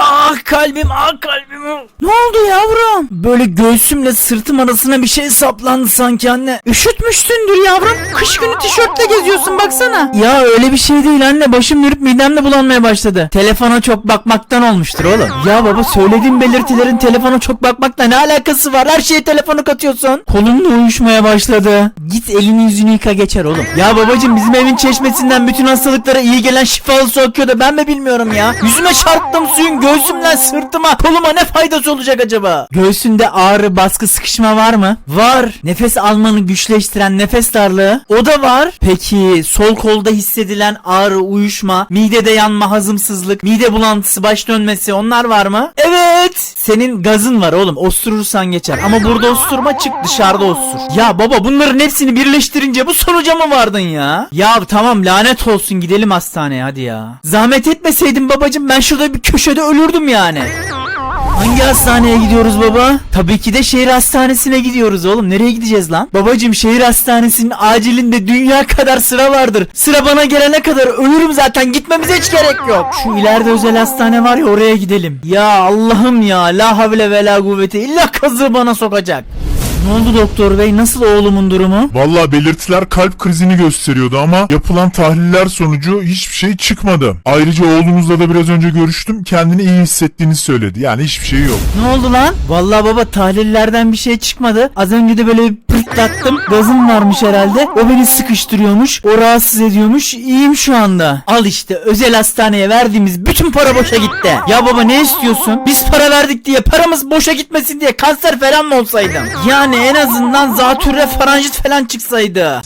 Ah kalbim ah kalbim. Ne oldu yavrum? Böyle göğsümle sırtım arasına bir şey saplandı sanki anne. Üşütmüşsündür yavrum. Kış günü tişörtle geziyorsun baksana. Ya öyle bir şey değil anne. Başım dönüp midem de bulanmaya başladı. Telefona çok bakmaktan olmuştur oğlum. Ya baba söylediğim belirtilerin telefona çok bakmakla ne alakası var? Her şeye telefonu katıyorsun. Kolum da uyuşmaya başladı. Git elini yüzünü yıka geçer oğlum. Ya babacım bizim evin çeşmesinden bütün hastalıklara iyi gelen şifalı su akıyor da ben mi bilmiyorum ya. Yüzüme çarptım suyun göğsümden sırtıma koluma ne faydası olacak acaba? Göğsünde ağrı baskı sıkışma var mı? Var. Nefes almanı güçleştiren nefes darlığı o da var. Peki sol kolda hissedilen ağrı uyuşma, midede yanma hazımsızlık, mide bulantısı baş dönmesi onlar var mı? Evet. Senin gazın var oğlum osturursan geçer ama burada osturma çık dışarıda ostur. Ya baba bunların hepsini birleştirince bu sonuca mı vardın ya? Ya tamam lanet olsun gidelim hastaneye hadi ya. Zahmet etmeseydin babacım ben şurada bir köşede ölürdüm yani. Hangi hastaneye gidiyoruz baba? Tabii ki de şehir hastanesine gidiyoruz oğlum. Nereye gideceğiz lan? Babacım şehir hastanesinin acilinde dünya kadar sıra vardır. Sıra bana gelene kadar ölürüm zaten. Gitmemize hiç gerek yok. Şu ileride özel hastane var ya oraya gidelim. Ya Allah'ım ya. La havle ve la kuvvete illa kazığı bana sokacak. Ne oldu doktor bey? Nasıl oğlumun durumu? Valla belirtiler kalp krizini gösteriyordu ama yapılan tahliller sonucu hiçbir şey çıkmadı. Ayrıca oğlunuzla da biraz önce görüştüm. Kendini iyi hissettiğini söyledi. Yani hiçbir şey yok. Ne oldu lan? Vallahi baba tahlillerden bir şey çıkmadı. Az önce de böyle bir pırtlattım. Gazım varmış herhalde. O beni sıkıştırıyormuş. O rahatsız ediyormuş. İyiyim şu anda. Al işte özel hastaneye verdiğimiz bütün para boşa gitti. Ya baba ne istiyorsun? Biz para verdik diye paramız boşa gitmesin diye kanser falan mı olsaydım? Yani en azından zatürre faranjit falan çıksaydı.